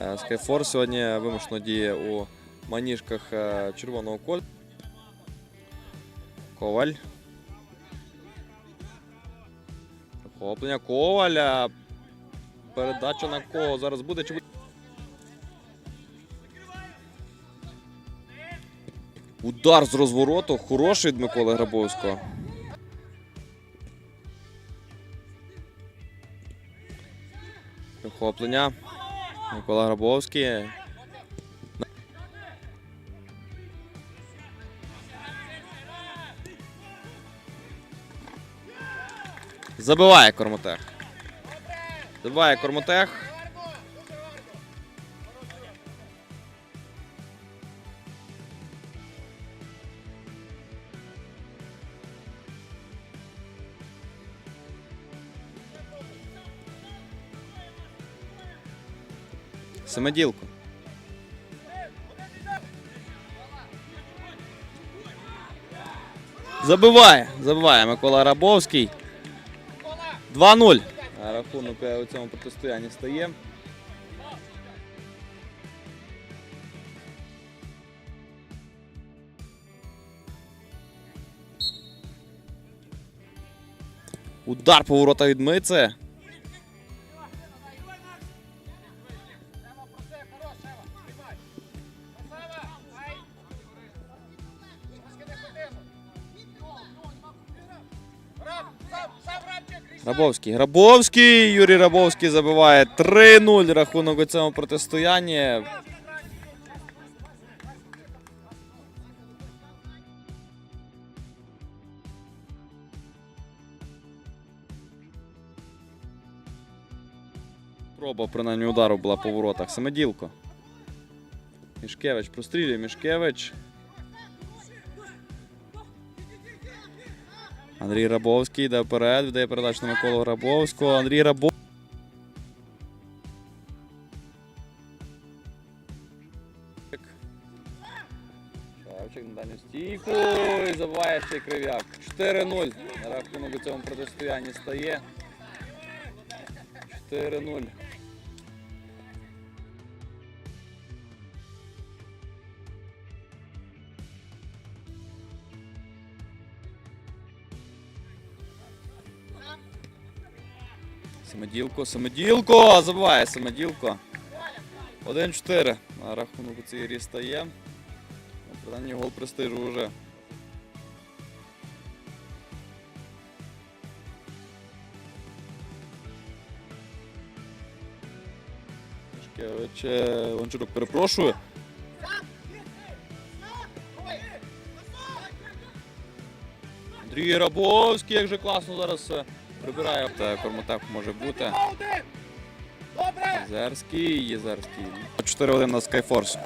Е, Скайфор сьогодні вимушено діє у маніжках е, червоного кольору. Коваль. Захоплення Коваля. Передача на кого зараз буде чи? Удар з розвороту. Хороший від Миколи Грабовського. Захоплення. Микола Грабовський. Забиває Кормотех. Забиває Кормотех. Самоділку. Забиває. Забиває Микола Рабовський. 2-0. А Рахунок е, у цьому протистоянні стає. Удар поворота від Мице. Рабовський. Грабовський. Юрій Рабовський забиває 3-0 рахунок у цьому протистоянні. Проба принаймні удару була по воротах. Самоділко. Мішкевич прострілює Мішкевич. Андрій Рабовський йде вперед, віддає передачу на Миколу Рабовського. Андрій Рабов. Шевчик на дальню стійку і забиває ще крив'як. 4-0. На рахунок у цьому протистоянні стає. 4-0. Самоділко, самоділко! Забиває самоділко. 1-4. На рахунок у цій грі стає. Принаймні гол престижу вже. Гончарук перепрошую. Андрій Рабовський, як же класно зараз е, прибирає. Та Кормотак може бути. Єзерський, Єзерський. 4-1 на Skyforce.